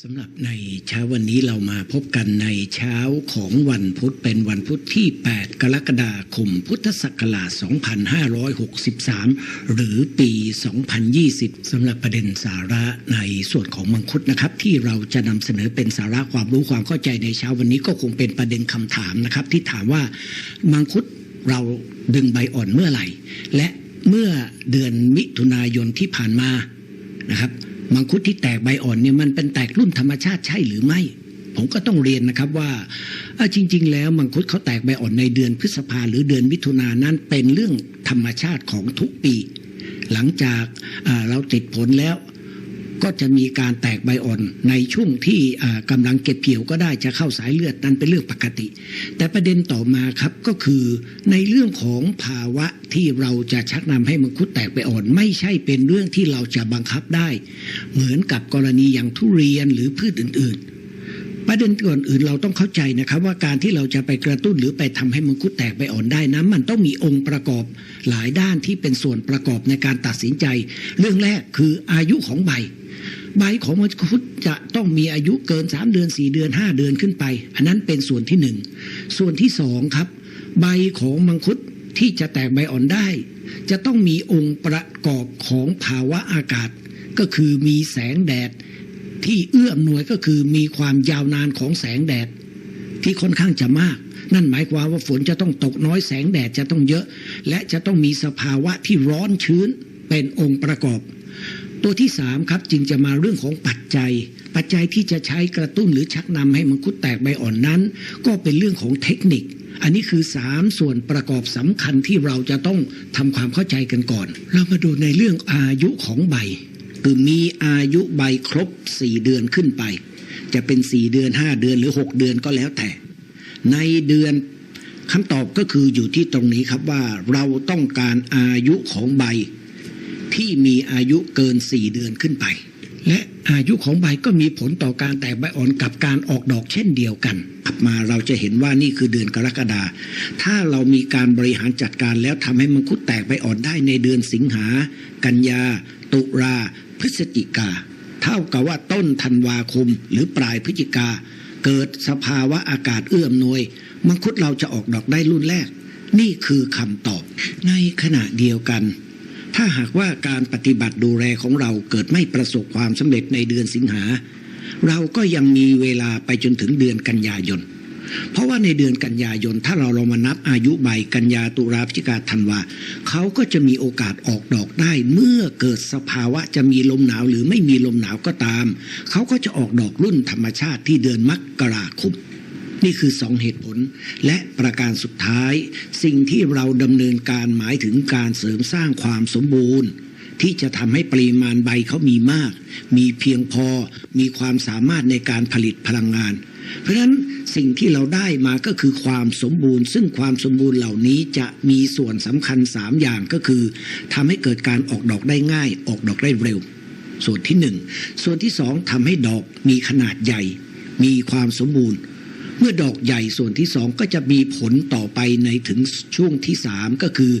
สำหรับในเช้าวันนี้เรามาพบกันในเช้าของวันพุธเป็นวันพุธที่ 8 กรกฎาคม พุทธศักราช 2563 หรือปี 2020 สำหรับประเด็นสาระในส่วนของมังคุดนะครับ ที่เราจะนำเสนอเป็นสาระความรู้ความเข้าใจในเช้าวันนี้ก็คงเป็นประเด็นคำถามนะครับ ที่ถามว่ามังคุดเราดึงใบอ่อนเมื่อไหร่ และเมื่อเดือนมิถุนายนที่ผ่านมานะครับ มังคุดที่แตกใบอ่อนเนี่ยมันเป็นแตกรุ่นธรรมชาติใช่หรือไม่ ผมก็ต้องเรียนนะครับว่าจริง ๆ แล้วมังคุดเขาแตกใบอ่อนในเดือนพฤษภาหรือเดือนมิถุนายนนั้นเป็นเรื่องธรรมชาติของทุกปี หลังจากเราติดผลแล้ว ก็จะมีการแตกใบอ่อนในช่วงที่อ่ากำลังเก็บเกี่ยวก็ได้จะเข้าสายเลือดนั้นเป็นเรื่องปกติ แต่ประเด็นต่อมาครับก็คือในเรื่องของภาวะที่เราจะชักนำให้มังคุดแตกใบอ่อน ไม่ใช่เป็นเรื่องที่เราจะบังคับได้ เหมือนกับกรณีอย่างทุเรียนหรือพืชอื่น ๆประเด็นก่อนอื่นเราต้องเข้าใจนะครับว่าการที่เราจะไปกระตุ้นหรือไปทำให้มังคุดแตกใบอ่อนได้นั้นมันต้องมีองค์ประกอบหลายด้านที่เป็นส่วนประกอบในการตัดสินใจ เรื่องแรกคืออายุของใบ ใบของมังคุดจะต้องมีอายุเกิน 3 เดือน 4 เดือน 5 เดือนขึ้นไป อันนั้นเป็นส่วนที่หนึ่งส่วนที่สองครับ ใบของมังคุดที่จะแตกใบอ่อนได้ จะต้องมีองค์ประกอบของภาวะอากาศ ก็คือมีแสงแดดที่เอื้ออำนวยก็คือมีความยาวนานของแสงแดด ที่ค่อนข้างจะมาก นั่นหมายความว่าฝนจะต้องตกน้อยแสงแดดจะต้องเยอะ และจะต้องมีสภาวะที่ร้อนชื้นเป็นองค์ประกอบ ตัวที่สามครับจึงจะมาเรื่องของปัจจัย ปัจจัยที่จะใช้กระตุ้นหรือชักนำให้มังคุดแตกใบอ่อนนั้น ก็เป็นเรื่องของเทคนิค อันนี้คือสามส่วนประกอบสำคัญที่เราจะต้องทำความเข้าใจกันก่อน เรามาดูในเรื่องอายุของใบ คือมีอายุใบครบ 4 เดือนขึ้นไป จะเป็น 4 เดือน 5 เดือนหรือ 6 เดือนก็แล้วแต่ ในเดือนคำตอบก็คืออยู่ที่ตรงนี้ครับว่าเราต้องการอายุของใบ ที่มีอายุเกิน 4 เดือนขึ้นไป และอายุของใบก็มีผลต่อการแตกใบอ่อนกับการออกดอกเช่นเดียวกันถัดมาเราจะเห็นว่านี่คือเดือนกรกฎาถ้าเรามีการบริหารจัดการแล้วทำให้มังคุดแตกใบอ่อนได้ในเดือนสิงหา กันยา ตุลาพฤศจิกา เท่ากับว่าต้นธันวาคมหรือปลายพฤศจิกา เกิดสภาวะอากาศเอื้อมนวย มังคุดเราจะออกดอกได้รุ่นแรก นี่คือคำตอบ ในขณะเดียวกัน ถ้าหากว่าการปฏิบัติดูแลของเราเกิดไม่ประสบความสำเร็จในเดือนสิงหา เราก็ยังมีเวลาไปจนถึงเดือนกันยายน เพราะว่าในเดือนกันยายนถ้าเราลองมานับอายุใบกันยาตุลาพฤศจิกาธันวาเขาก็จะมีโอกาสออกดอกได้ เมื่อเกิดสภาวะจะมีลมหนาวหรือไม่มีลมหนาวก็ตาม เขาก็จะออกดอกรุ่นธรรมชาติที่เดือนมกราคม นี่คือสองเหตุผล และประการสุดท้าย สิ่งที่เราดำเนินการหมายถึงการเสริมสร้างความสมบูรณ์ ที่จะทำให้ปริมาณใบเขามีมาก มีเพียงพอมีความสามารถในการผลิตพลังงาน เพราะฉะนั้นสิ่งที่เราได้มาก็คือความสมบูรณ์ ซึ่งความสมบูรณ์เหล่านี้จะมีส่วนสำคัญสามอย่างก็คือทำให้เกิดการออกดอกได้ง่าย ออกดอกได้เร็ว ส่วนที่หนึ่งส่วนที่สองทำให้ดอกมีขนาดใหญ่ มีความสมบูรณ์ เมื่อดอกใหญ่ส่วนที่สองก็จะมีผลต่อไปในถึงช่วงที่สามก็คือ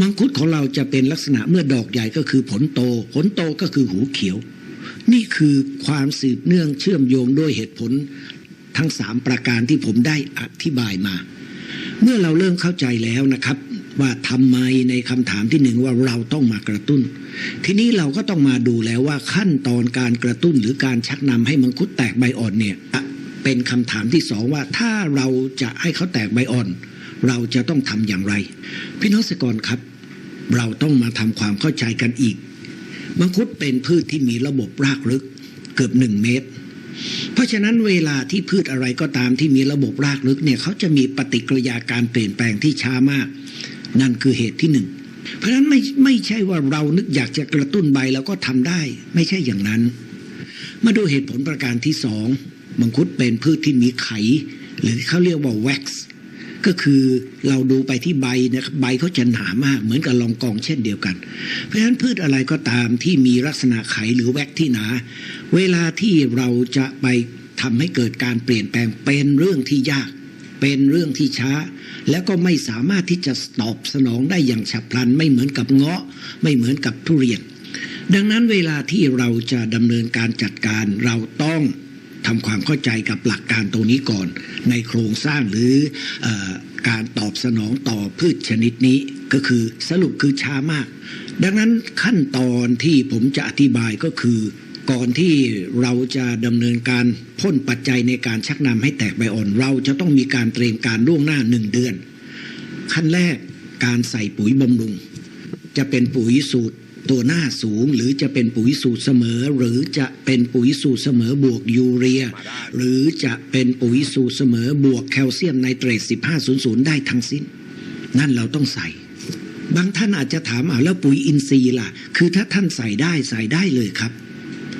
มังคุดของเราจะเป็นลักษณะเมื่อดอกใหญ่ก็คือผลโต ผลโตก็คือหูเขียว นี่คือความสืบเนื่องเชื่อมโยงด้วยเหตุผลทั้งสามประการที่ผมได้อธิบายมา เมื่อเราเริ่มเข้าใจแล้วนะครับ ว่าทำไมในคำถามที่หนึ่งว่าเราต้องมากระตุ้น ทีนี้เราก็ต้องมาดูแล้วว่าขั้นตอนการกระตุ้นหรือการชักนำให้มังคุดแตกใบอ่อนเนี่ยอะ เป็นคำถามที่สองว่าถ้าเราจะให้เขาแตกใบอ่อน เราจะต้องทำอย่างไร พี่น้องเกษตรกรครับ เราต้องมาทำความเข้าใจกันอีก มังคุดเป็นพืชที่มีระบบรากลึกเกือบหนึ่งเมตร เพราะฉะนั้นเวลาที่พืชอะไรก็ตามที่มีระบบรากลึกเนี่ยเขาจะมีปฏิกิริยาการเปลี่ยนแปลงที่ช้ามาก นั่นคือเหตุที่หนึ่งเพราะฉะนั้นไม่ไม่ใช่ว่าเรานึกอยากจะกระตุ้นใบแล้วก็ทำได้ ไม่ใช่อย่างนั้น มาดูเหตุผลประการที่สอง มังคุดเป็นพืชที่มีไข หรือเขาเรียกว่าแว็กซ์ก็คือเราดูไปที่ใบนะครับใบเขาจะหนามาก เหมือนกับรองกองเช่นเดียวกัน เพราะฉะนั้นพืชอะไรก็ตามที่มีลักษณะไขหรือแว็กที่หนา เวลาที่เราจะไปทำให้เกิดการเปลี่ยนแปลงเป็นเรื่องที่ยาก เป็นเรื่องที่ช้า แล้วก็ไม่สามารถที่จะตอบสนองได้อย่างฉับพลัน ไม่เหมือนกับเงาะ ไม่เหมือนกับทุเรียน ดังนั้นเวลาที่เราจะดำเนินการจัดการเราต้อง ทำความเข้าใจกับหลักการตรงนี้ก่อน ในโครงสร้างหรือเออการตอบสนองต่อพืชชนิดนี้ก็คือสรุปคือช้ามาก ดังนั้นขั้นตอนที่ผมจะอธิบายก็คือ ก่อนที่เราจะดำเนินการพ่นปัจจัยในการชักนำให้แตกใบอ่อน เราจะต้องมีการเตรียมการล่วงหน้าหนึ่งเดือน ขั้นแรกการใส่ปุ๋ยบำรุง จะเป็นปุ๋ยสูตร ตัวหน้าสูง หรือจะเป็นปุ๋ยสูตรเสมอ หรือจะเป็นปุ๋ยสูตรเสมอบวกยูเรีย หรือจะเป็นปุ๋ยสูตรเสมอบวกแคลเซียมไนเตรต1500 ได้ทั้งสิ้น นั่นเราต้องใส่ บางท่านอาจจะถามเอาแล้วปุ๋ยอินทรีย์ล่ะ คือถ้าท่านใส่ได้ใส่ได้เลยครับ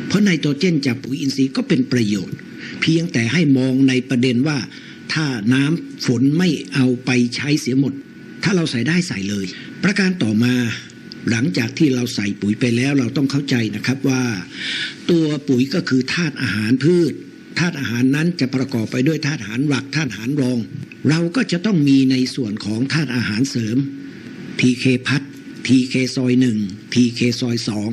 เพราะไนโตรเจนจากปุ๋ยอินทรีย์ก็เป็นประโยชน์ เพียงแต่ให้มองในประเด็นว่า ถ้าน้ำฝนไม่เอาไปใช้เสียหมด ถ้าเราใส่ได้ใส่เลย ประการต่อมา หลังจากที่เราใส่ปุ๋ยไปแล้วเราต้องเข้าใจนะครับว่า ตัวปุ๋ยก็คือธาตุอาหารพืชธาตุอาหารนั้นจะประกอบไปด้วยธาตุอาหารหลักธาตุอาหารรอง เราก็จะต้องมีในส่วนของธาตุอาหารเสริม TK พัด TK ซอยหนึ่ง TK ซอยสอง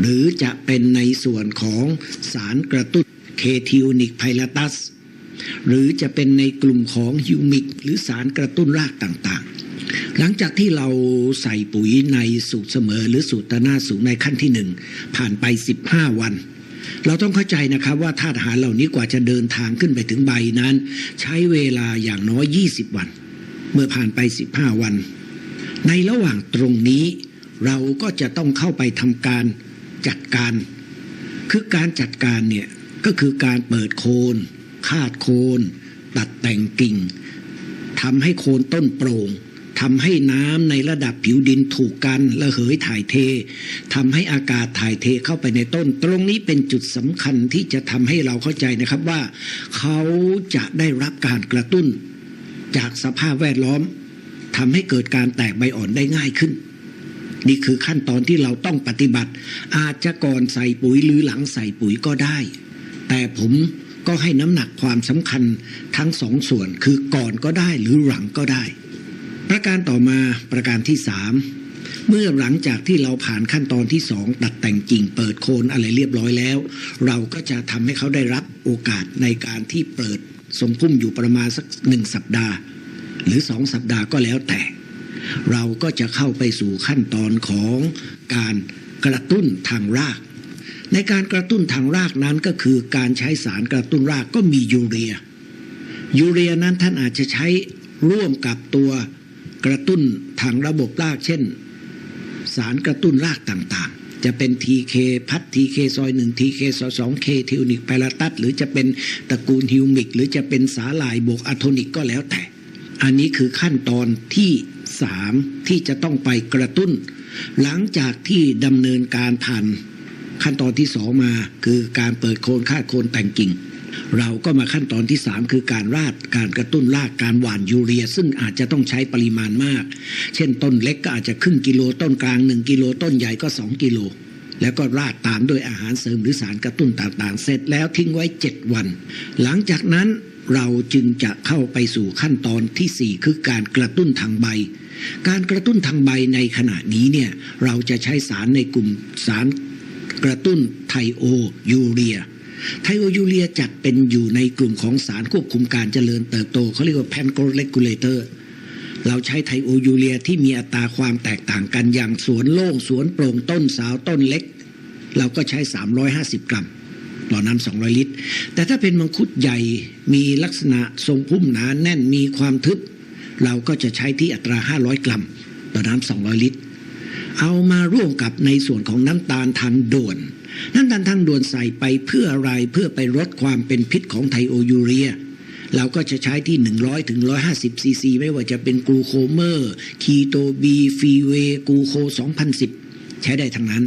หรือจะเป็นในส่วนของสารกระตุ้นเคทิวนิกไพลาตัส หรือจะเป็นในกลุ่มของฮิวมิก หรือสารกระตุ้นรากต่าง หลังจากที่เราใส่ปุ๋ยในสูตรเสมอ หรือสูตรตนาสูงในขั้นที่หนึ่งผ่านไป 15 วัน เราต้องเข้าใจนะครับว่าธาตุอาหารเหล่านี้กว่าจะเดินทางขึ้นไปถึงใบนั้น ใช้เวลาอย่างน้อย 20 วัน เมื่อผ่านไป 15 วัน ในระหว่างตรงนี้เราก็จะต้องเข้าไปทำการจัดการ คือการจัดการเนี่ยก็คือการเปิดโคนคาดโคน ตัดแต่งกิ่งทำให้โคนต้นโปร่ง ทำให้น้ำในระดับผิวดินถูกกันระเหยถ่ายเททำให้อากาศถ่ายเทเข้าไปในต้น ตรงนี้เป็นจุดสำคัญที่จะทำให้เราเข้าใจนะครับว่า เขาจะได้รับการกระตุ้น จากสภาพแวดล้อมทำให้เกิดการแตกใบอ่อนได้ง่ายขึ้น นี่คือขั้นตอนที่เราต้องปฏิบัติ อาจจะก่อนใส่ปุ๋ยหรือหลังใส่ปุ๋ยก็ได้ แต่ผมก็ให้น้ำหนักความสำคัญทั้งสองส่วนคือก่อนก็ได้หรือหลังก็ได้ ประการต่อมาประการที่สามเมื่อหลังจากที่เราผ่านขั้นตอนที่สองตัดแต่งกิ่งเปิดโคนอะไรเรียบร้อยแล้ว เราก็จะทำให้เขาได้รับโอกาสในการที่เปิดสมพุ่มอยู่ประมาณสักหนึ่งสัปดาห์ หรือสองสัปดาห์ก็แล้วแต่ เราก็จะเข้าไปสู่ขั้นตอนของการกระตุ้นทางราก ในการกระตุ้นทางรากนั้นก็คือการใช้สารกระตุ้นรากก็มียูเรีย ยูเรียนั้นท่านอาจจะใช้ร่วมกับตัว กระตุ้นทางระบบรากเช่น สารกระตุ้นรากต่างๆ จะเป็น TK พัด TK ซอย1 TK ซอย2 K ทิวนิกไพลาตัสหรือจะเป็นตระกูลฮิวมิก หรือจะเป็นสาหร่ายบวกอะโทนิกก็แล้วแต่ อันนี้คือขั้นตอนที่สามที่จะต้องไปกระตุ้น หลังจากที่ดำเนินการผ่านขั้นตอนที่สองมาคือการเปิดโคนคาดโคนแต่งกิ่ง เราก็มาขั้นตอนที่สามคือการราดการกระตุ้นรากการหว่านยูเรีย ซึ่งอาจจะต้องใช้ปริมาณมาก เช่นต้นเล็กก็อาจจะครึ่งกิโลต้นกลางหนึ่งกิโลต้นใหญ่ก็สองกิโล แล้วก็ราดตามด้วยอาหารเสริมหรือสารกระตุ้นต่างๆ เสร็จแล้วทิ้งไว้ 7 วัน หลังจากนั้นเราจึงจะเข้าไปสู่ขั้นตอนทีสี่4 คือการกระตุ้นทางใบ การกระตุ้นทางใบในขณะนี้เนี่ยเราจะใช้สารในกลุ่มสารกระตุ้นไทโอยูเรีย ไทโอยูเรียจัดเป็นอยู่ในกลุ่มของสารควบคุมการเจริญเติบโตเขาเรียกว่าแพนโกเลกูเลเตอร์เราใช้ไทโอยูเรียที่มีอัตราความแตกต่างกันอย่างสวนโล่งสวนโปร่งต้นสาวต้นเล็ก เราก็ใช้ 350 กรัมต่อน้ำ200 ลิตร แต่ถ้าเป็นมังคุดใหญ่มีลักษณะทรงพุ่มหนาแน่นมีความทึบ เราก็จะใช้ที่อัตรา 500 กรัม ต่อน้ำ200 ลิตร เอามาร่วมกับในส่วนของน้ำตาลทางด่วน น้ำตาลทางด่วนใส่ไปเพื่ออะไรเพื่อไปลดความเป็นพิษของไทโอยูเรีย เราก็จะใช้ที่ 100ถึง150ซีซีไม่ว่าจะเป็นกลูโคเมอร์ คีโตบีฟีเวกลูโค 2010 ใช้ได้ทั้งนั้น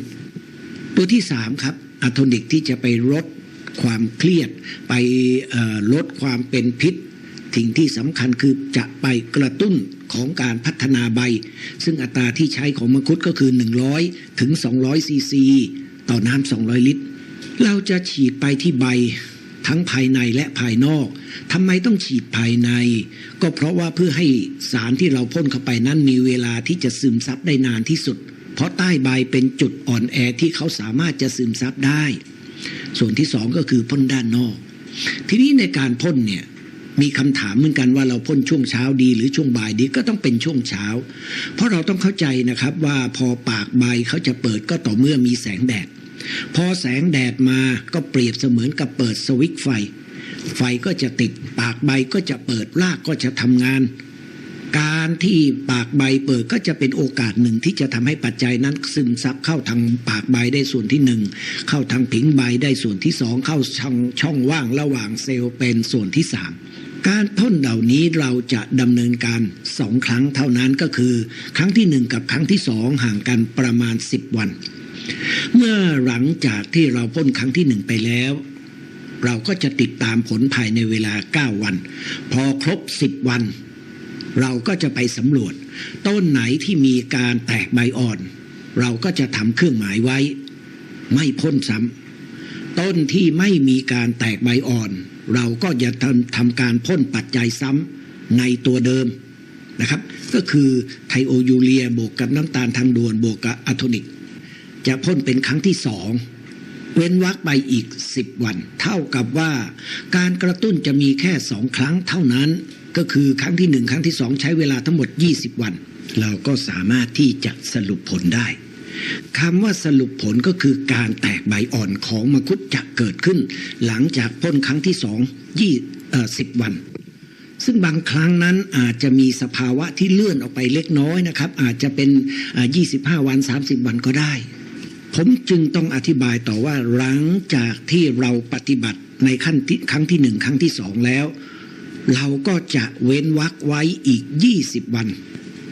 ตัวที่ 3 ครับอะโทนิกที่จะไปลดความเครียด ไปลดความเป็นพิษสิ่งที่สำคัญคือจะไปกระตุ้นของการพัฒนาใบ ซึ่งอัตราที่ใช้ของมังคุดก็คือ 100 ถึง 200 ซีซี ต่อน้ำ200ลิตร เราจะฉีดไปที่ใบทั้งภายในและภายนอกทำไมต้องฉีดภายใน ก็เพราะว่าเพื่อให้สารที่เราพ่นเข้าไปนั้นมีเวลาที่จะซึมซับได้นานที่สุด เพราะใต้ใบเป็นจุดอ่อนแอที่เขาสามารถจะซึมซับได้ ส่วนที่สองก็คือพ่นด้านนอก ทีนี้ในการพ่นเนี่ย มีคำถามเหมือนกันว่าเราพ่นช่วงเช้าดีหรือช่วงบ่ายดีก็ต้องเป็นช่วงเช้า เพราะเราต้องเข้าใจนะครับว่าพอปากใบเขาจะเปิดก็ต่อเมื่อมีแสงแดด พอแสงแดดมาก็เปรียบเสมือนกับเปิดสวิตช์ไฟ ไฟก็จะติดปากใบก็จะเปิดรากก็จะทำงาน การที่ปากใบเปิดก็จะเป็นโอกาสหนึ่งที่จะทำให้ปัจจัยนั้นซึมซับเข้าทางปากใบได้ส่วนที่หนึ่งเข้าทางผิงใบได้ส่วนที่สองเข้าช่องช่องว่างระหว่างเซลล์เป็นส่วนที่สาม การพ่นเหล่านี้เราจะดำเนินการสองครั้งเท่านั้นก็คือ ครั้งที่หนึ่งกับครั้งที่สองห่างกันประมาณ 10 วัน เมื่อหลังจากที่เราพ่นครั้งที่หนึ่งไปแล้วเราก็จะติดตามผลภายในเวลา 9 วัน พอครบ 10 วัน เราก็จะไปสำรวจ ต้นไหนที่มีการแตกใบอ่อน เราก็จะทำเครื่องหมายไว้ ไม่พ่นซ้ำ ต้นที่ไม่มีการแตกใบอ่อน เราก็จะทำทำการพ่นปัจจัยซ้ำในตัวเดิมนะครับ ก็คือไทโอยูเรียบวกกับน้ำตาลทางด่วนบวกกับอะโทนิก จะพ่นเป็นครั้งที่สองเว้นวักไปอีก 10 วัน เท่ากับว่า การกระตุ้นจะมีแค่สองครั้งเท่านั้น ก็คือครั้งที่หนึ่งครั้งที่สองใช้เวลาทั้งหมด 20 วัน เราก็สามารถที่จะสรุปผลได้ คำว่าสรุปผลก็คือการแตกใบอ่อนของมังคุดจะเกิดขึ้น หลังจากพ่นครั้งที่สองยี่สิบวัน ซึ่งบางครั้งนั้นอาจจะมีสภาวะที่เลื่อนออกไปเล็กน้อยนะครับ อาจจะเป็นอ่า25 วัน 30 วันก็ได้ ผมจึงต้องอธิบายต่อว่าหลังจากที่เราปฏิบัติในขั้นที่ครั้งที่หนึ่งครั้งที่สองแล้ว เราก็จะเว้นวักไว้อีก 20 วัน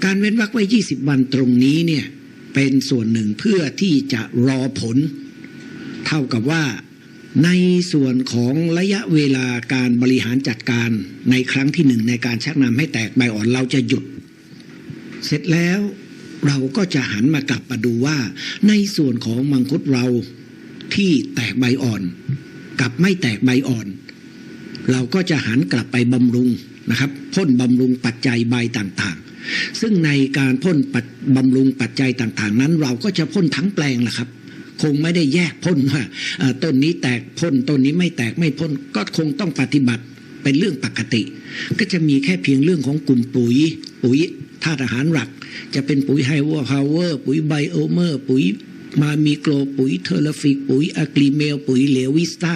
การเว้นวักไว้ 20 วันตรงนี้เนี่ย เป็นส่วนหนึ่งเพื่อที่จะรอผล เท่ากับว่าในส่วนของระยะเวลาการบริหารจัดการในครั้งที่หนึ่งในการชักนำให้แตกใบอ่อนเราจะหยุด เสร็จแล้วเราก็จะหันมากลับมาดูว่า ในส่วนของมังคุดเราที่แตกใบอ่อน กับไม่แตกใบอ่อน เราก็จะหันกลับไปบำรุงนะครับพ่นบำรุงปัจจัยใบต่างๆ ซึ่งในการพ่นปัด บำรุงปัจจัยต่างๆ นั้น เราก็จะพ่นทั้งแปลงแหละครับ คงไม่ได้แยกพ่นว่าต้นนี้แตกพ่นต้นนี้ไม่แตกไม่พ่นก็คงต้องปฏิบัติเป็นเรื่องปกติ ก็จะมีแค่เพียงเรื่องของกลุ่มปุ๋ย ปุ๋ยธาตุอาหารหลัก จะเป็นปุ๋ยไฮวอร์พาวเวอร์ปุ๋ยไบโอเมอร์ ปุ๋ยมามีโกลปุ๋ยเทอร์ฟิก ปุ๋ยอะกรีเมล ปุ๋ยเหลววิสตา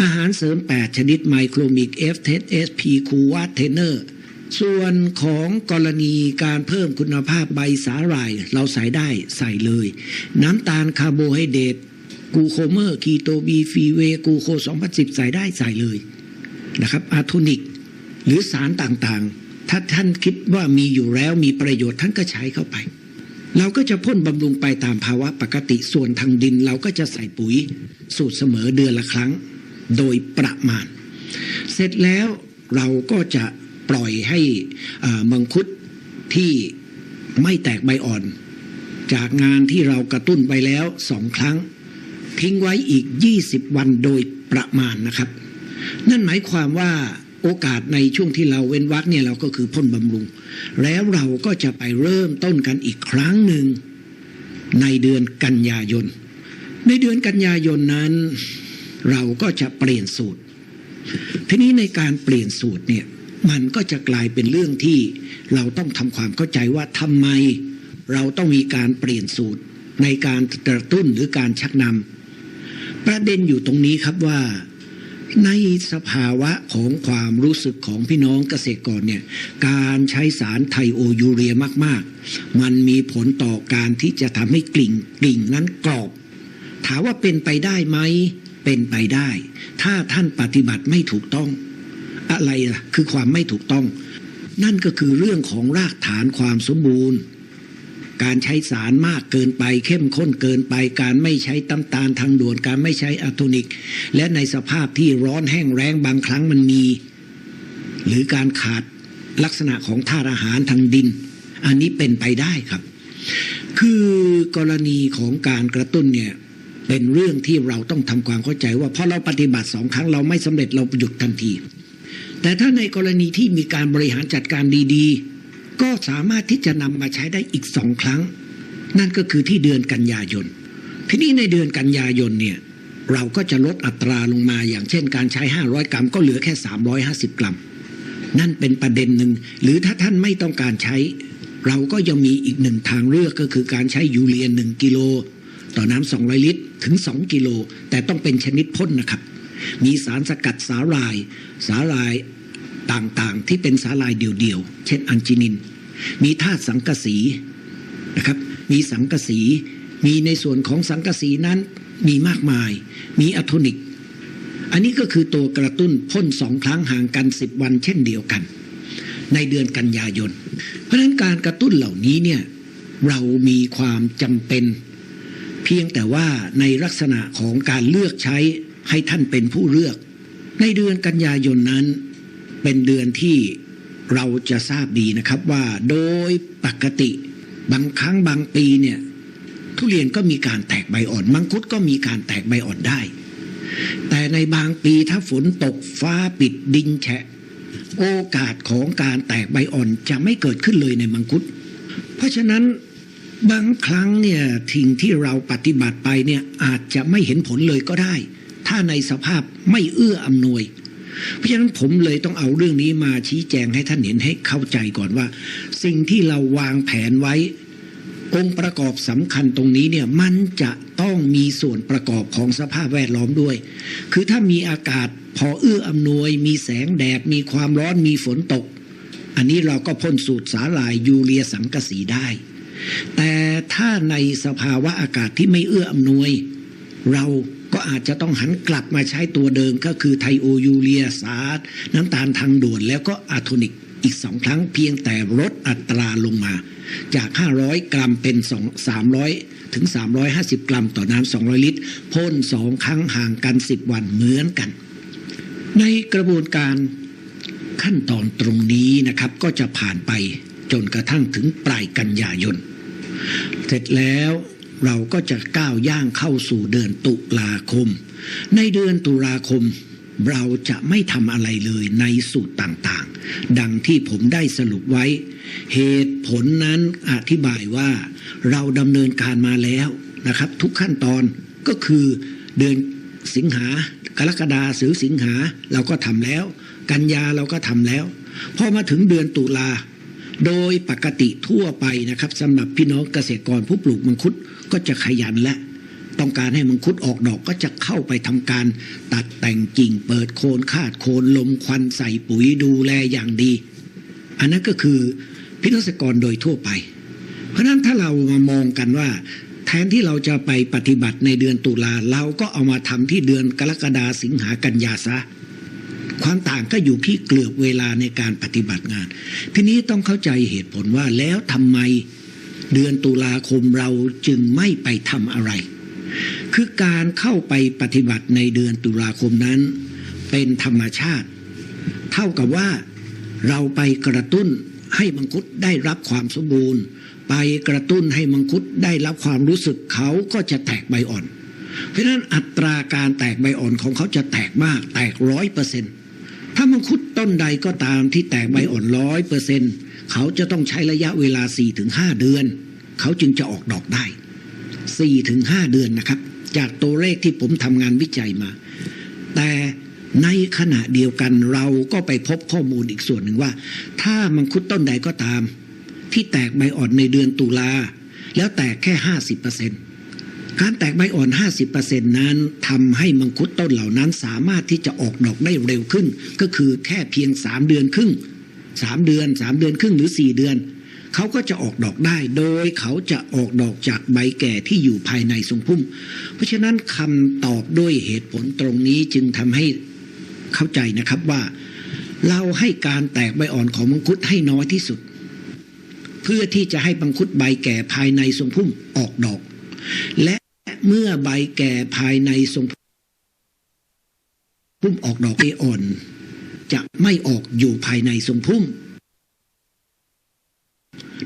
อาหารเสริม 8 ชนิดไมโครมิกเอฟเทสเอสพีคูวาเทเนอร์ ส่วนของกรณีการเพิ่มคุณภาพใบสาหร่าย เราใส่ได้ใส่เลย น้ำตาลคาร์โบไฮเดรตกูโคเมอร์คีโตบีฟีเวกูโค2010 ใส่ได้ใส่เลยนะครับอะโทนิก หรือสารต่างๆ ถ้าท่านคิดว่ามีอยู่แล้วมีประโยชน์ท่านก็ใช้เข้าไป เราก็จะพ่นบำรุงไปตามภาวะปกติส่วนทางดิน เราก็จะใส่ปุ๋ยสูตรเสมอเดือนละครั้ง โดยประมาณ เสร็จแล้วเราก็จะ ปล่อยให้มังคุดที่ไม่แตกใบอ่อน จากงานที่เรากระตุ้นไปแล้วสองครั้ง ทิ้งไว้อีก 20 วันโดยประมาณนะครับ นั่นหมายความว่าโอกาสในช่วงที่เราเว้นวักเนี่ยเราก็คือพ่นบำรุง แล้วเราก็จะไปเริ่มต้นกันอีกครั้งหนึ่งในเดือนกันยายน ในเดือนกันยายนนั้น เราก็จะเปลี่ยนสูตร ทีนี้ในการเปลี่ยนสูตรเนี่ย มันก็จะกลายเป็นเรื่องที่เราต้องทำความเข้าใจว่าทำไม เราต้องมีการเปลี่ยนสูตรในการกระตุ้นหรือการชักนำประเด็นอยู่ตรงนี้ครับว่า ในสภาวะของความรู้สึกของพี่น้องเกษตรกรเนี่ยการใช้สารไทโอยูเรียมาก ๆ มันมีผลต่อการที่จะทำให้กลิ่งกลิ่งนั้นกรอบ ถามว่าเป็นไปได้ไหมเป็นไปได้ ถ้าท่านปฏิบัติไม่ถูกต้อง อะไรล่ะคือความไม่ถูกต้อง นั่นก็คือเรื่องของรากฐานความสมบูรณ์ การใช้สารมากเกินไป เข้มข้นเกินไป การไม่ใช้น้ำตาลทางด่วนการไม่ใช้อะโทนิก และในสภาพที่ร้อนแห้งแรงบางครั้งมันมี หรือการขาดลักษณะของธาตุอาหารทางดิน อันนี้เป็นไปได้ครับ คือกรณีของการกระตุ้นเนี่ยเป็นเรื่องที่เราต้องทำความเข้าใจว่าพอเราปฏิบัติสองครั้งเราไม่สำเร็จเราหยุดทันที แต่ถ้าในกรณีที่มีการบริหารจัดการดีๆ ก็สามารถที่จะนำมาใช้ได้อีกสองครั้ง นั่นก็คือที่เดือนกันยายน ทีนี้ในเดือนกันยายนเนี่ยเราก็จะลดอัตราลงมาอย่างเช่นการใช้ 500 กรัม ก็เหลือแค่ 350 กรัม นั่นเป็นประเด็นหนึ่ง หรือถ้าท่านไม่ต้องการใช้ เราก็ยังมีอีกหนึ่งทางเลือกก็คือการใช้ยูเรียน 1 กิโล ต่อน้ำ200 ลิตร ถึง 2 กิโล แต่ต้องเป็นชนิดพ่นนะครับ มีสารสกัดสาหร่าย สาหร่ายต่างๆ ที่เป็นสาหร่ายเดี่ยวๆ เช่นอันจินิน มีธาตุสังกะสีนะครับ มีสังกะสี มีในส่วนของสังกะสีนั้นมีมากมาย มีอะโทนิก อันนี้ก็คือตัวกระตุ้นพ่นสองครั้งห่างกัน 10 วันเช่นเดียวกัน ในเดือนกันยายน เพราะฉะนั้นการกระตุ้นเหล่านี้เนี่ยเรามีความจำเป็น เพียงแต่ว่าในลักษณะของการเลือกใช้ ให้ท่านเป็นผู้เลือก ในเดือนกันยายนนั้น เป็นเดือนที่เราจะทราบดีนะครับว่าโดยปกติบางครั้งบางปีเนี่ยทุเรียนก็มีการแตกใบอ่อน มังคุดก็มีการแตกใบอ่อนได้ แต่ในบางปีถ้าฝนตกฟ้าปิดดินแฉะ โอกาสของการแตกใบอ่อนจะไม่เกิดขึ้นเลยในมังคุด เพราะฉะนั้นบางครั้งเนี่ยทิ้งที่เราปฏิบัติไปเนี่ยอาจจะไม่เห็นผลเลยก็ได้ ถ้าในสภาพไม่เอื้ออำนวย เพราะฉะนั้นผมเลยต้องเอาเรื่องนี้มาชี้แจงให้ท่านเห็นให้เข้าใจก่อนว่า สิ่งที่เราวางแผนไว้ องค์ประกอบสำคัญตรงนี้เนี่ยมันจะต้องมีส่วนประกอบของสภาพแวดล้อมด้วย คือถ้ามีอากาศพอเอื้ออำนวย มีแสงแดด มีความร้อนมีฝนตก อันนี้เราก็พ่นสูตรสาหร่ายยูเรียสังกะสีได้ แต่ถ้าในสภาวะอากาศที่ไม่เอื้ออำนวย เรา ก็อาจจะต้องหันกลับมาใช้ตัวเดิมก็คือไทโอยูเรียสารน้ำตาลทางด่วนแล้วก็อะโทนิกอีกสองครั้งเพียงแต่ลดอัตราลงมา จาก 500 กรัมเป็น 2 300 ถึง 350 กรัมต่อน้ำ 200 ลิตรพ่นสองครั้งห่างกัน 10 วันเหมือนกัน ในกระบวนการขั้นตอนตรงนี้นะครับก็จะผ่านไปจนกระทั่งถึงปลายกันยายน เสร็จแล้ว เราก็จะก้าวย่างเข้าสู่เดือนตุลาคม ในเดือนตุลาคมเราจะไม่ทำอะไรเลยในสูตรต่างๆ ดังที่ผมได้สรุปไว้ เหตุผลนั้นอธิบายว่าเราดำเนินการมาแล้วนะครับ ทุกขั้นตอนก็คือเดือนสิงหากรกฎาสือสิงหาเราก็ทำแล้ว กันยาเราก็ทำแล้ว พอมาถึงเดือนตุลา โดยปกติทั่วไปนะครับสำหรับพี่น้องเกษตรกรผู้ปลูกมังคุด ก็จะขยันและ ต้องการให้มังคุดออกดอกก็จะเข้าไปทำการ ตัดแต่งกิ่งเปิดโคนคาดโคนลมควันใส่ปุ๋ยดูแลอย่างดี อันนั้นก็คือพี่น้องเกษตรกรโดยทั่วไป เพราะฉะนั้นถ้าเรามามองกันว่า แทนที่เราจะไปปฏิบัติในเดือนตุลาเราก็เอามาทำที่เดือนกรกฎาสิงหากันยาซะความต่างก็อยู่ที่เกลือบเวลาในการปฏิบัติงาน ทีนี้ต้องเข้าใจเหตุผลว่าแล้วทำไม เดือนตุลาคมเราจึงไม่ไปทำอะไร คือการเข้าไปปฏิบัติในเดือนตุลาคมนั้น เป็นธรรมชาติ เท่ากับว่าเราไปกระตุ้นให้มังคุดได้รับความสมบูรณ์ ไปกระตุ้นให้มังคุดได้รับความรู้สึกเขาก็จะแตกใบอ่อน เพราะฉะนั้นอัตราการแตกใบอ่อนของเขาจะแตกมากแตกร้อยเปอร์เซ็นต์ถ้ามังคุดต้นใดก็ตามที่แตกใบอ่อนร้อยเปอร์เซ็นต์ เขาจะต้องใช้ระยะเวลา 4-5 เดือน เขาจึงจะออกดอกได้ 4-5 เดือนนะครับ จากตัวเลขที่ผมทำงานวิจัยมา แต่ในขณะเดียวกันเราก็ไปพบข้อมูลอีกส่วนหนึ่งว่า ถ้ามังคุดต้นใดก็ตาม ที่แตกใบอ่อนในเดือนตุลาแล้วแตกแค่ 50%การแตกใบอ่อน 50%นั้นทำให้มังคุดต้นเหล่านั้นสามารถที่จะออกดอกได้เร็วขึ้น ก็คือแค่เพียง 3 เดือนครึ่ง 3เดือน3เดือนครึ่งหรือ4เดือน เขาก็จะออกดอกได้ โดยเขาจะออกดอกจากใบแก่ที่อยู่ภายในทรงพุ่ม เพราะฉะนั้นคำตอบด้วยเหตุผลตรงนี้จึงทำให้เข้าใจนะครับว่า เราให้การแตกใบอ่อนของมังคุดให้น้อยที่สุด เพื่อที่จะให้มังคุดใบแก่ภายในทรงพุ่มออกดอก และเมื่อใบแก่ภายในทรงพุ่มออกดอกใบอ่อน จะไม่ออกอยู่ภายในทรงพุ่ม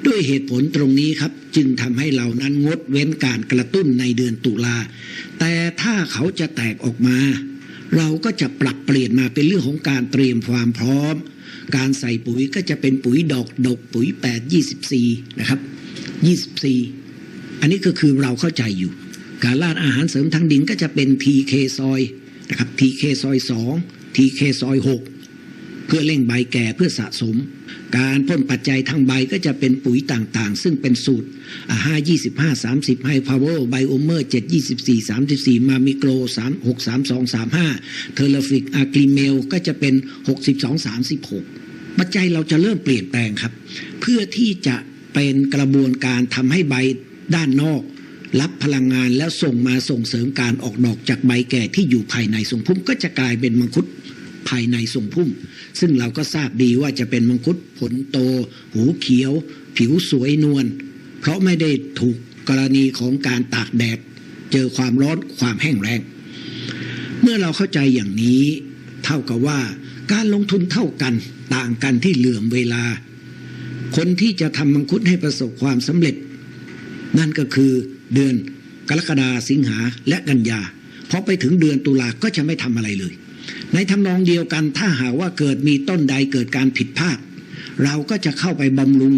ด้วยเหตุผลตรงนี้ครับ จึงทำให้เรานั้นงดเว้นการกระตุ้นในเดือนตุลา แต่ถ้าเขาจะแตกออกมา เราก็จะปรับเปลี่ยนมาเป็นเรื่องของการเตรียมความพร้อม การใส่ปุ๋ยก็จะเป็นปุ๋ยดอกดกปุ๋ย 8 24 นะครับ 24 อันนี้ก็คือเราเข้าใจอยู่ การราดอาหารเสริมทางดินก็จะเป็น TK ซอยนะครับ TK ซอย2 TK ซอย6 เพื่อเร่งใบแก่เพื่อสะสม การพ่นปัจจัยทางใบก็จะเป็นปุ๋ยต่างๆ ซึ่งเป็นสูตร 5 25 30ให้พาวเวอร์ไบโอเมอร์ 7 24 34 มามิโกร 3 6 3 2 3 5 เทอร์ฟิกอะกริเมลก็จะเป็น 62 36 ปัจจัยเราจะเริ่มเปลี่ยนแปลงครับ เพื่อที่จะเป็นกระบวนการทำให้ใบด้านนอกรับพลังงานแล้วส่งมาส่งเสริมการออกดอกจากใบแก่ที่อยู่ภายในทรงพุ่มก็จะกลายเป็นมังคุด ภายในทรงพุ่ม ซึ่งเราก็ทราบดีว่าจะเป็นมังคุดผลโต หูเขียว ผิวสวยนวลเพราะไม่ได้ถูกกรณีของการตากแดด เจอความร้อนความแห้งแรงเมื่อเราเข้าใจอย่างนี้ เท่ากับว่าการลงทุนเท่ากันต่างกันที่เหลื่อมเวลา คนที่จะทำมังคุดให้ประสบความสำเร็จ นั่นก็คือเดือนกรกฎาสิงหาและกันยาพอไปถึงเดือนตุลาก็จะไม่ทำอะไรเลย ในทำนองเดียวกันถ้าหากว่าเกิดมีต้นใดเกิดการผิดพลาด เราก็จะเข้าไปบำรุง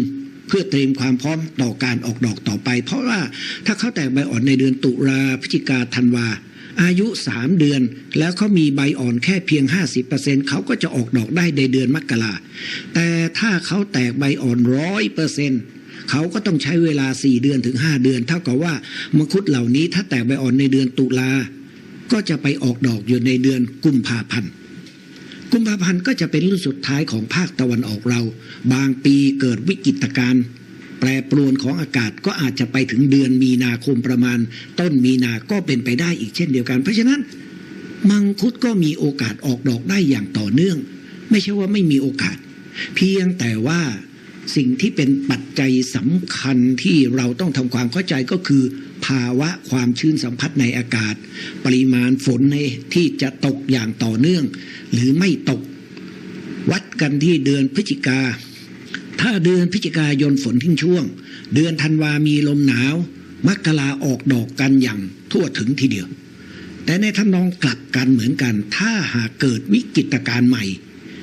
เพื่อเตรียมความพร้อมต่อการออกดอกต่อไป เพราะว่าถ้าเขาแตกใบอ่อนในเดือนตุลาพฤศจิกาธันวา อายุ 3 เดือน แล้วเขามีใบอ่อนแค่เพียง 50%เขาก็จะออกดอกได้ในเดือนมกราแต่ถ้าเขาแตกใบอ่อนร้อยเปอร์เซ็นต์เขาก็ต้องใช้เวลา 4 เดือนถึง 5 เดือน เท่ากับว่ามังคุดเหล่านี้ถ้าแตกใบอ่อนในเดือนตุลา ก็จะไปออกดอกอยู่ในเดือนกุมภาพันธ์ กุมภาพันธ์ก็จะเป็นรุ่นสุดท้ายของภาคตะวันออกเรา บางปีเกิดวิกฤตการณ์แปรปรวนของอากาศก็อาจจะไปถึงเดือนมีนาคมประมาณ ต้นมีนาก็เป็นไปได้อีกเช่นเดียวกัน เพราะฉะนั้น มังคุดก็มีโอกาสออกดอกได้อย่างต่อเนื่อง ไม่ใช่ว่าไม่มีโอกาส เพียงแต่ว่าสิ่งที่เป็นปัจจัยสำคัญที่เราต้องทำความเข้าใจก็คือ ภาวะความชื้นสัมผัสในอากาศ ปริมาณฝนในที่จะตกอย่างต่อเนื่อง หรือไม่ตก วัดกันที่เดือนพฤศจิกา ถ้าเดือนพฤศจิกายนฝนทิ้งช่วง เดือนธันวามีลมหนาวมกราออกดอกกันอย่างทั่วถึงทีเดียว แต่ในทำนองกลับกันเหมือนกัน ถ้าหากเกิดวิกฤตการณ์ใหม่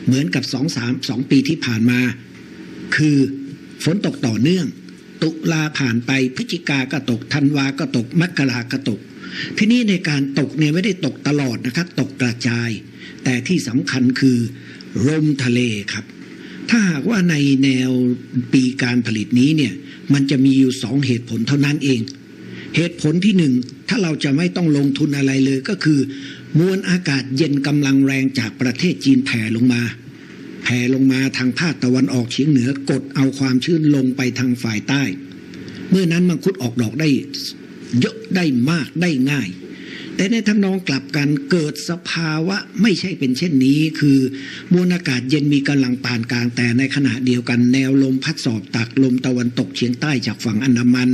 เหมือนกับสองสามสองปีที่ผ่านมา คือฝนตกต่อเนื่อง ตุลาผ่านไปพฤศจิกาก็ตกธันวาก็ตกมกราก็ตก ที่นี่ในการตกเนี่ยไม่ได้ตกตลอดนะครับ ตกกระจาย แต่ที่สำคัญคือลมทะเลครับ ถ้าหากว่าในแนวปีการผลิตนี้เนี่ยมันจะมีอยู่สองเหตุผลเท่านั้นเอง เหตุผลที่หนึ่งถ้าเราจะไม่ต้องลงทุนอะไรเลยก็คือ มวลอากาศเย็นกำลังแรงจากประเทศจีนแผ่ลงมา แผ่ลงมาทางภาคตะวันออกเฉียงเหนือกดเอาความชื้นลงไปทางฝ่ายใต้ เมื่อนั้นมังคุดออกดอกได้เยอะได้มากได้ง่าย แต่ในทำนองกลับกันเกิดสภาวะไม่ใช่เป็นเช่นนี้ คือมวลอากาศเย็นมีกำลังปานกลางแต่ในขณะเดียวกันแนวลมพัดสอบตักลมตะวันตกเฉียงใต้จากฝั่งอันดามัน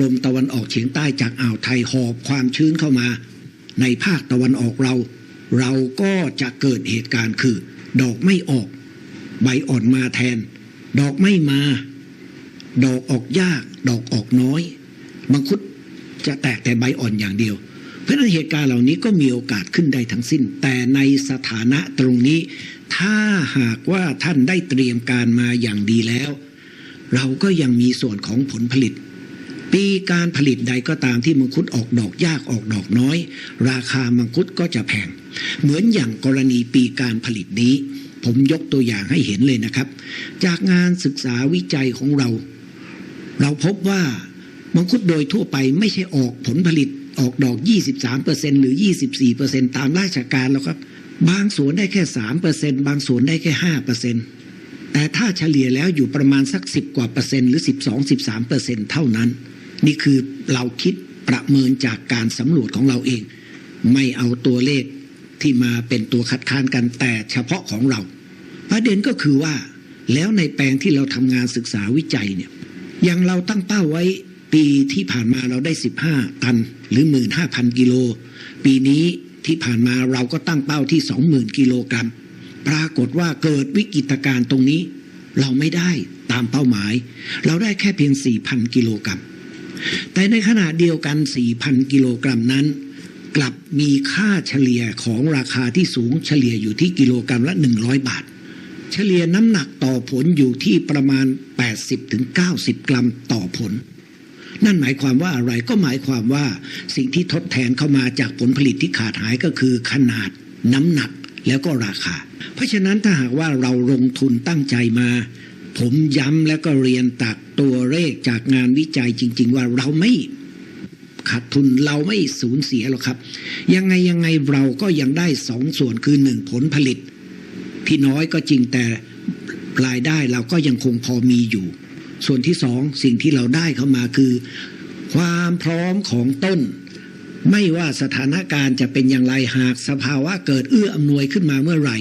ลมตะวันออกเฉียงใต้จากอ่าวไทยหอบความชื้นเข้ามา ในภาคตะวันออกเรา เราก็จะเกิดเหตุการณ์คือ ดอกไม่ออก ใบอ่อนมาแทน ดอกไม่มา ดอกออกยาก ดอกออกน้อยมังคุดจะแตกแต่ใบอ่อนอย่างเดียว เพราะนั้นเหตุการณ์เหล่านี้ก็มีโอกาสขึ้นได้ทั้งสิ้น แต่ในสถานะตรงนี้ ถ้าหากว่าท่านได้เตรียมการมาอย่างดีแล้ว เราก็ยังมีส่วนของผลผลิต ปีการผลิตใดก็ตามที่มังคุดออกดอกยากออกดอกน้อย ราคามังคุดก็จะแพง เหมือนอย่างกรณีปีการผลิตนี้ ผมยกตัวอย่างให้เห็นเลยนะครับ จากงานศึกษาวิจัยของเรา เราพบว่ามังคุดโดยทั่วไปไม่ใช่ออกผลผลิตออกดอก 23%หรือ 24%ตามราชการแล้วครับ บางสวนได้แค่ 3%บางสวนได้แค่ 5%แต่ถ้าเฉลี่ยแล้วอยู่ประมาณสัก 10 กว่าเปอร์เซ็นต์หรือ 12-13%เท่านั้น นี่คือเราคิดประเมินจากการสำรวจของเราเอง ไม่เอาตัวเลข ที่มาเป็นตัวคัดค้านกันแต่เฉพาะของเรา ประเด็นก็คือว่า แล้วในแปลงที่เราทำงานศึกษาวิจัยเนี่ยอย่างเราตั้งเป้าไว้ปีที่ผ่านมาเราได้ 15 ตัน หรือ 15,000 กิโล ปีนี้ที่ผ่านมาเราก็ตั้งเป้าที่ 20,000 กิโลกรัม ปรากฏว่าเกิดวิกฤตการณ์ตรงนี้ เราไม่ได้ตามเป้าหมาย เราได้แค่เพียง 4,000 กิโลกรัม แต่ในขณะเดียวกัน 4,000 กิโลกรัมนั้น กลับมีค่าเฉลี่ยของราคาที่สูงเฉลี่ยอยู่ที่กิโลกรัมละ 100 บาท เฉลี่ยน้ำหนักต่อผลอยู่ที่ประมาณ 80-90 กรัมต่อผล นั่นหมายความว่าอะไรก็หมายความว่าสิ่งที่ทดแทนเข้ามาจากผลผลิตที่ขาดหายก็คือขนาดน้ำหนักแล้วก็ราคา เพราะฉะนั้นถ้าหากว่าเราลงทุนตั้งใจมา ผมย้ำแล้วก็เรียนตักตัวเลขจากงานวิจัยจริง ๆ ว่าเราไม่ ขาดทุนเราไม่สูญเสียหรอกครับ ยังไงยังไงเราก็ยังได้สองส่วนคือหนึ่งผลผลิต ที่น้อยก็จริงแต่รายได้เราก็ยังคงพอมีอยู่ ส่วนที่สองสิ่งที่เราได้เข้ามาคือ ความพร้อมของต้น ไม่ว่าสถานการณ์จะเป็นอย่างไรหากสภาวะเกิดเอื้ออำนวยขึ้นมาเมื่อไหร่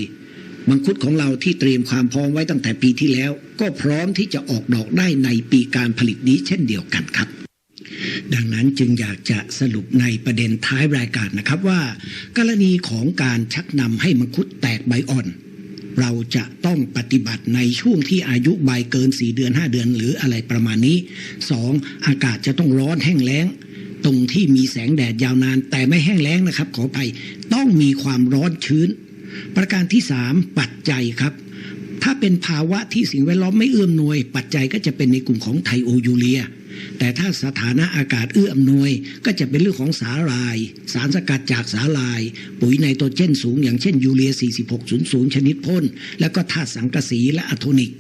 มังคุดของเราที่เตรียมความพร้อมไว้ตั้งแต่ปีที่แล้ว ก็พร้อมที่จะออกดอกได้ในปีการผลิตนี้เช่นเดียวกันครับ ดังนั้นจึงอยากจะสรุปในประเด็นท้ายรายการนะครับว่า กรณีของการชักนำให้มังคุดแตกใบอ่อน เราจะต้องปฏิบัติในช่วงที่อายุใบเกิน 4 เดือน 5 เดือน หรืออะไรประมาณนี้ 2. อากาศจะต้องร้อนแห้งแล้งตรงที่มีแสงแดดยาวนาน แต่ไม่แห้งแล้งนะครับ ขอไปต้องมีความร้อนชื้น ประการที่ 3 ปัจจัยครับ ถ้าเป็นภาวะที่สิ่งแวดล้อมไม่เอื้อมหนวย ปัจจัยก็จะเป็นในกลุ่มของไทโอยูเรีย แต่ถ้าสถานะอากาศเอื้ออำนวย ก็จะเป็นเรื่องของสาลาย สารสกัดจากสาลาย ปุ๋ยไนโตรเจนสูง อย่างเช่นยูเรีย 4600 ชนิดพ่น แล้วก็ธาตุสังกะสีและอะโทนิก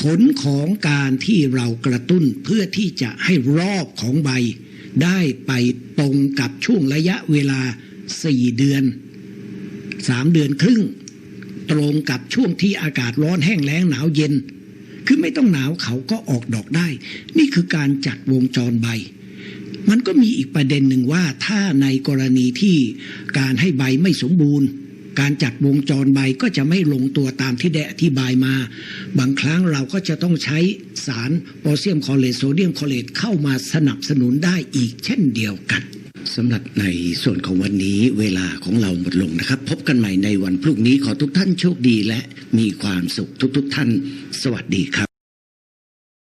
ผลของการที่เรากระตุ้นเพื่อที่จะให้รอบของใบ ได้ไปตรงกับช่วงระยะเวลา 4 เดือน 3 เดือนครึ่ง ตรงกับช่วงที่อากาศร้อนแห้งแล้งหนาวเย็น คือไม่ต้องหนาวเขาก็ออกดอกได้ นี่คือการจัดวงจรใบ มันก็มีอีกประเด็นหนึ่งว่าถ้าในกรณีที่การให้ใบไม่สมบูรณ์ การจัดวงจรใบก็จะไม่ลงตัวตามที่ได้อธิบายมา บางครั้งเราก็จะต้องใช้สารโพแทสเซียมคลอเรตโซเดียมคลอเรตเข้ามาสนับสนุนได้อีกเช่นเดียวกัน สำหรับในส่วนของวันนี้เวลาของเราหมดลงนะครับ พบกันใหม่ในวันพรุ่งนี้ขอทุกท่านโชคดีและมีความสุขทุกๆทท่าน สวัสดีครับ